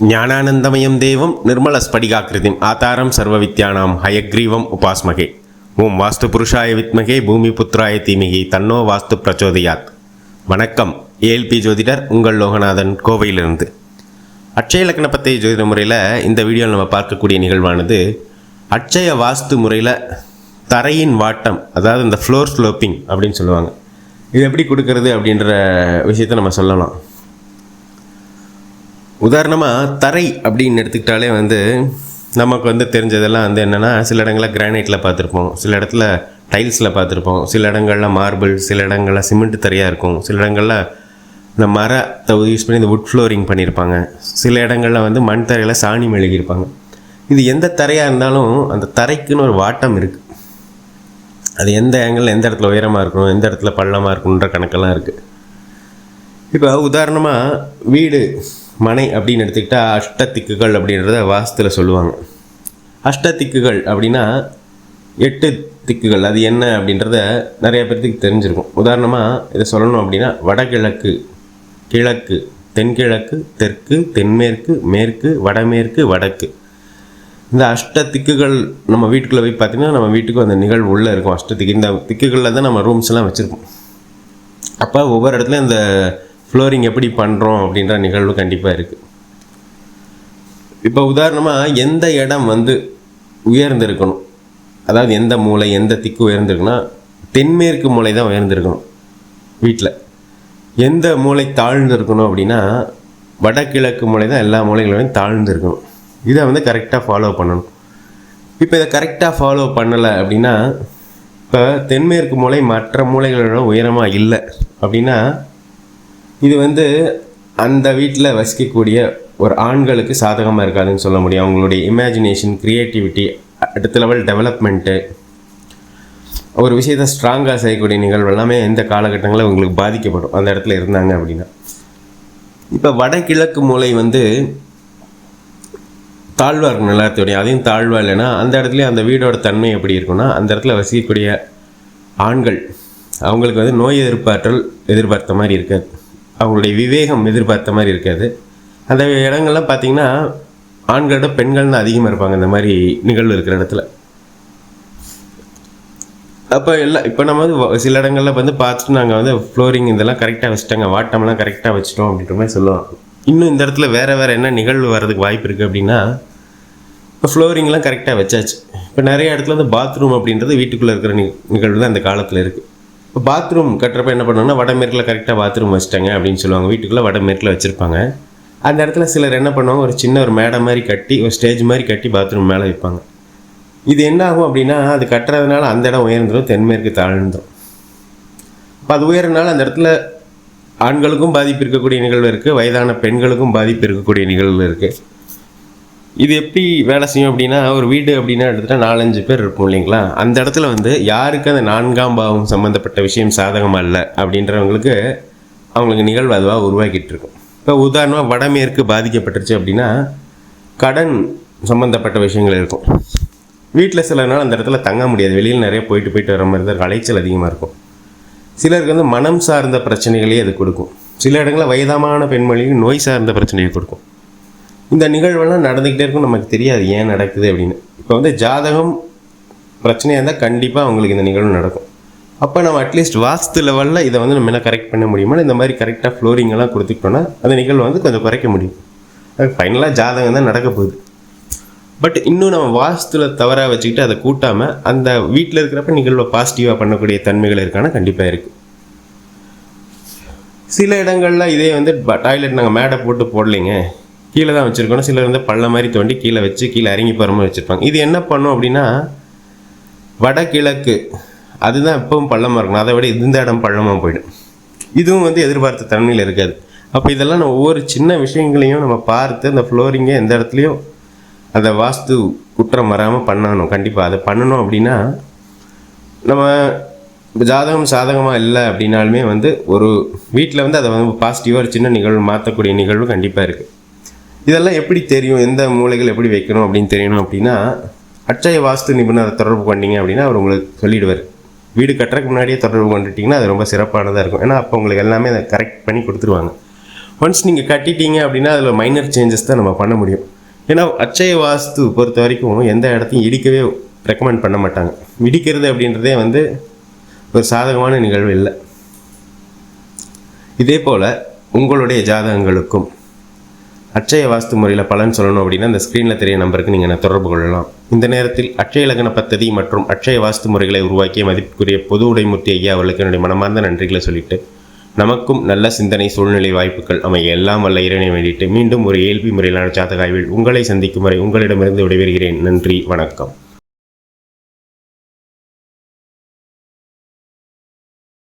ஞானானந்தமயம் தேவம் நிர்மல ஸ்படிகாக்கிருதிம் ஆதாரம் சர்வ வித்யானாம் ஹயக்ரீவம் உபாஸ்மகே. ஓம் வாஸ்து புருஷாய வித்மகே பூமி புத்ராய தீமிகி தன்னோ வாஸ்து பிரச்சோதயாத். வணக்கம் ஏஎல்பி ஜோதிடர் உங்கள் லோகநாதன் கோவையிலிருந்து. அட்சய லக்னப்பத்தை ஜோதிட முறையில் இந்த வீடியோவில் நம்ம பார்க்கக்கூடிய நிகழ்வானது அட்சய வாஸ்து முறையில் தரையின் வாட்டம் அதாவது இந்த ஃப்ளோர் ஸ்லோப்பிங் அப்படின்னு சொல்லுவாங்க. இது எப்படி கொடுக்கறது அப்படின்ற விஷயத்தை நம்ம சொல்லலாம். உதாரணமாக தரை அப்படின்னு எடுத்துக்கிட்டாலே வந்து நமக்கு வந்து தெரிஞ்சதெல்லாம் வந்து என்னென்னா சில இடங்களில் கிரானைட்டில் பார்த்துருப்போம். சில இடத்துல டைல்ஸில் பார்த்துருப்போம். சில இடங்களில் மார்பிள் சில இடங்களில் சிமெண்ட் தரையாக இருக்கும். சில இடங்களில் இந்த மரத்தை யூஸ் பண்ணி இந்த வுட் ஃப்ளோரிங் பண்ணியிருப்பாங்க. சில இடங்களில் வந்து மண் தரையில் சாணி மெழுகியிருப்பாங்க. இது எந்த தரையாக இருந்தாலும் அந்த தரைக்குன்னு ஒரு வாட்டம் இருக்குது அது எந்த ஆங்கிளில் எந்த இடத்துல உயரமாக இருக்கணும் எந்த இடத்துல பள்ளமாக இருக்கணுன்ற கணக்கெல்லாம் இருக்குது இப்போ உதாரணமாக வீடு. மனை அப்படின்னு எடுத்துக்கிட்டால் அஷ்டத்திக்குகள் அப்படின்றத வாஸ்துல சொல்லுவாங்க. அஷ்டத்திக்குகள் அப்படின்னா எட்டு திக்குகள். அது என்ன அப்படின்றத நிறைய பேர்த்துக்கு தெரிஞ்சிருக்கும். உதாரணமாக இதை சொல்லணும் அப்படின்னா வடகிழக்கு கிழக்கு தென்கிழக்கு தெற்கு தென்மேற்கு மேற்கு வடமேற்கு வடக்கு. இந்த அஷ்ட திக்குகள் நம்ம வீட்டுக்குள்ளே போய் பார்த்தீங்கன்னா நம்ம வீட்டுக்கு அந்த நிகழ்வு உள்ளே இருக்கும். அஷ்ட திக்கு இந்த திக்குகளில் தான் நம்ம ரூம்ஸ்லாம் வச்சுருப்போம். அப்போ ஒவ்வொரு இடத்துலையும் இந்த ஃப்ளோரிங் எப்படி பண்ணுறோம் அப்படின்ற நிகழ்வு கண்டிப்பாக இருக்குது இப்போ உதாரணமாக எந்த இடம் வந்து உயர்ந்திருக்கணும்? அதாவது எந்த மூளை எந்த திக்கு உயர்ந்திருக்குன்னா தென்மேற்கு மூளை தான் உயர்ந்திருக்கணும் வீட்டில் எந்த மூளை தாழ்ந்திருக்கணும் அப்படின்னா வடகிழக்கு மூளை தான் எல்லா மூளைகளையும் தாழ்ந்திருக்கணும். இதை வந்து கரெக்டாக ஃபாலோ பண்ணணும். இப்போ இதை கரெக்டாக ஃபாலோ பண்ணலை அப்படின்னா இப்போ தென்மேற்கு மூளை மற்ற மூலைகளோட உயரமாக இல்லை அப்படின்னா இது வந்து அந்த வீட்டில் வசிக்கக்கூடிய ஒரு ஆண்களுக்கு சாதகமாக இருக்காதுன்னு சொல்ல முடியும். அவங்களுடைய இமேஜினேஷன் க்ரியேட்டிவிட்டி அடுத்த லெவல் டெவலப்மெண்ட்டு ஒரு விஷயத்தை ஸ்ட்ராங்காக செய்யக்கூடிய நிகழ்வு எல்லாமே எந்த காலகட்டங்களில் உங்களுக்கு பாதிக்கப்படும். அந்த இடத்துல இருந்தாங்க அப்படின்னா. இப்போ வடகிழக்கு மூலை வந்து தாழ்வாக இருக்கும் எல்லாத்தையும் அதையும் தாழ்வாக இல்லைன்னா அந்த இடத்துல அந்த வீடோட தன்மை எப்படி இருக்குன்னா அந்த இடத்துல வசிக்கக்கூடிய ஆண்கள் அவங்களுக்கு வந்து நோய் எதிர்ப்பாற்றல் எதிர்பார்த்த மாதிரி இருக்காது. அவங்களுடைய விவேகம் எதிர்பார்த்த மாதிரி இருக்காது. அந்த இடங்கள்லாம் பார்த்தீங்கன்னா ஆண்களோட பெண்கள்னு அதிகமாக இருப்பாங்க. இந்த மாதிரி நிகழ்வு இருக்கிற இடத்துல. அப்போ எல்லாம் இப்போ நம்ம வந்து சில இடங்களில் வந்து பார்த்துட்டு நாங்கள் வந்து ஃப்ளோரிங் இதெல்லாம் கரெக்டாக வச்சுட்டாங்க. வாட்டம்லாம் கரெக்டாக வச்சுட்டோம் அப்படின்ற மாதிரி சொல்லுவோம் இன்னும் இந்த இடத்துல வேறு வேறு என்ன நிகழ்வு வர்றதுக்கு வாய்ப்பு இருக்குது அப்படின்னா இப்போ ஃப்ளோரிங்லாம் கரெக்டாக வச்சாச்சு. இப்போ நிறைய இடத்துல வந்து பாத்ரூம் அப்படின்றது வீட்டுக்குள்ளே இருக்கிற நி நிகழ்வு தான் அந்த காலத்தில் இருக்குது இப்போ பாத்ரூம் கட்டுறப்ப என்ன பண்ணுவாங்கன்னா வடமேற்கில் கரெக்டாக பாத்ரூம் வச்சுட்டாங்க அப்படின்னு சொல்லுவாங்க. வீட்டுக்குள்ளே வடமேற்கில் வச்சுருப்பாங்க. அந்த இடத்துல சிலர் என்ன பண்ணுவாங்க ஒரு சின்ன ஒரு மேடை மாதிரி கட்டி ஒரு ஸ்டேஜ் மாதிரி கட்டி பாத்ரூம் மேலே வைப்பாங்க. இது என்ன ஆகும் அப்படின்னா அது கட்டுறதுனால அந்த இடம் உயர்ந்துடும் தென்மேற்கு தாழ்ந்துடும் இப்போ அது உயரனால அந்த இடத்துல ஆண்களுக்கும் பாதிப்பு இருக்கக்கூடிய நிகழ்வு இருக்குது வயதான பெண்களுக்கும் பாதிப்பு இருக்கக்கூடிய நிகழ்வு இருக்குது இது எப்படி வேலை செய்யும் அப்படின்னா ஒரு வீடு அப்படின்னா எடுத்துகிட்டா நாலஞ்சு பேர் இருப்போம் இல்லைங்களா? அந்த இடத்துல வந்து யாருக்கு அந்த நான்காம் பாவம் சம்மந்தப்பட்ட விஷயம் சாதகமாக இல்லை அப்படின்றவங்களுக்கு அவங்களுக்கு நிகழ்வு அதுவாக உருவாக்கிட்டு இருக்கும் இப்போ உதாரணமாக வடமேற்கு பாதிக்கப்பட்டுருச்சு அப்படின்னா கடன் சம்மந்தப்பட்ட விஷயங்கள் இருக்கும். வீட்டில் சில நாள் அந்த இடத்துல தங்க முடியாது. வெளியில் நிறைய போயிட்டு போயிட்டு வர மாதிரி தான் இருக்கும். அலைச்சல் அதிகமாக இருக்கும். சிலருக்கு வந்து மனம் சார்ந்த பிரச்சனைகளையே அது கொடுக்கும். சில இடங்களில் வயதான பெண்மணிக்கு நோய் சார்ந்த பிரச்சனையை கொடுக்கும். இந்த நிகழ்வெல்லாம் நடந்துக்கிட்டே இருக்கும் நமக்கு தெரியாது. ஏன் நடக்குது அப்படின்னு. இப்போ வந்து ஜாதகம் பிரச்சனையாக இருந்தால் கண்டிப்பாக அவங்களுக்கு இந்த நிகழ்வு நடக்கும். அப்போ நம்ம அட்லீஸ்ட் வாஸ்து லெவலில் இதை வந்து நம்ம என்ன கரெக்ட் பண்ண முடியுமா? இந்த மாதிரி கரெக்டாக ஃப்ளோரிங்கெல்லாம் கொடுத்துக்கிட்டோன்னா அந்த நிகழ்வு வந்து கொஞ்சம் குறைக்க முடியும். அது ஃபைனலாக ஜாதகம் தான் நடக்க போகுது. பட் இன்னும் நம்ம வாஸ்துல தவறாக வச்சுக்கிட்டு அதை கூட்டாமல் அந்த வீட்டில் இருக்கிறப்ப நிகழ்வை பாசிட்டிவாக பண்ணக்கூடிய தன்மைகள் இருக்கான? கண்டிப்பாக இருக்குது சில இடங்களில் இதே வந்து டாய்லெட் நாங்கள் மேடை போட்டு போடலைங்க. கீழே தான் வச்சுருக்கணும். சிலர் வந்து பள்ள மாதிரி தோண்டி கீழே வச்சு கீழே இறங்கி போகிற மாதிரி வச்சுருப்பாங்க. இது என்ன பண்ணும் அப்படின்னா வடகிழக்கு அதுதான் எப்பவும் பள்ளமாக இருக்கணும். அதை விட இந்த இடம் பள்ளமாக போயிடும். இதுவும் வந்து எதிர்பார்த்த தன்மையில் இருக்காது. அப்போ இதெல்லாம் நம்ம ஒவ்வொரு சின்ன விஷயங்களையும் நம்ம பார்த்து அந்த ஃப்ளோரிங்கை எந்த இடத்துலையும் அந்த வாஸ்து குற்றம் வராமல் பண்ணணும். கண்டிப்பாக அதை பண்ணணும் அப்படின்னா நம்ம ஜாதகம் சாதகமாக இல்லை அப்படின்னாலுமே வந்து ஒரு வீட்டில் வந்து அதை வந்து பாசிட்டிவாக ஒரு சின்ன நிகழ்வு மாற்றக்கூடிய நிகழ்வு கண்டிப்பாக இருக்குது இதெல்லாம் எப்படி தெரியும்? எந்த மூலைகள் எப்படி வைக்கணும் அப்படின்னு தெரியணும் அப்படின்னா அட்சய வாஸ்து நிபுணரை தொடர்பு கொண்டீங்க அப்படின்னா அவர் உங்களுக்கு சொல்லிடுவார். வீடு கட்டுறதுக்கு முன்னாடியே தொடர்பு கொண்டுட்டிங்கன்னா அது ரொம்ப சிறப்பானதாக இருக்கும். ஏன்னா அப்போ உங்களுக்கு எல்லாமே அதை கரெக்ட் பண்ணி கொடுத்துருவாங்க. ஒன்ஸ் நீங்கள் கட்டிட்டீங்க அப்படின்னா அதில் மைனர் சேஞ்சஸ் தான் நம்ம பண்ண முடியும். ஏன்னா அச்சய வாஸ்து பொறுத்த வரைக்கும் எந்த இடத்தையும் இடிக்கவே ரெக்கமெண்ட் பண்ண மாட்டாங்க. இடிக்கிறது அப்படின்றதே வந்து ஒரு சாதகமான நிகழ்வு இல்லை. இதே போல் உங்களுடைய ஜாதகங்களுக்கும் அட்சய வாஸ்து முறையில் பலன் சொல்லணும் அப்படின்னா அந்த ஸ்க்ரீனில் தெரிய நம்பருக்கு நீங்கள் தொடர்பு கொள்ளலாம். இந்த நேரத்தில் அட்சய லக்ன பத்ததி மற்றும் அட்சய வாஸ்து முறைகளை உருவாக்கிய மதிப்புக்குரிய பொது உடைமூர்த்தி ஐயா அவர்களுக்கு என்னுடைய மனமார்ந்த நன்றிகளை சொல்லிட்டு நமக்கும் நல்ல சிந்தனை சூழ்நிலை வாய்ப்புகள் அமைய எல்லாம் வல்ல இறைனை வேண்டிட்டு மீண்டும் ஒரு ஏல்பி முறையிலான சாதகாய்வில் உங்களை சந்திக்கும் வரை உங்களிடமிருந்து விடைபெறுகிறேன். நன்றி வணக்கம்.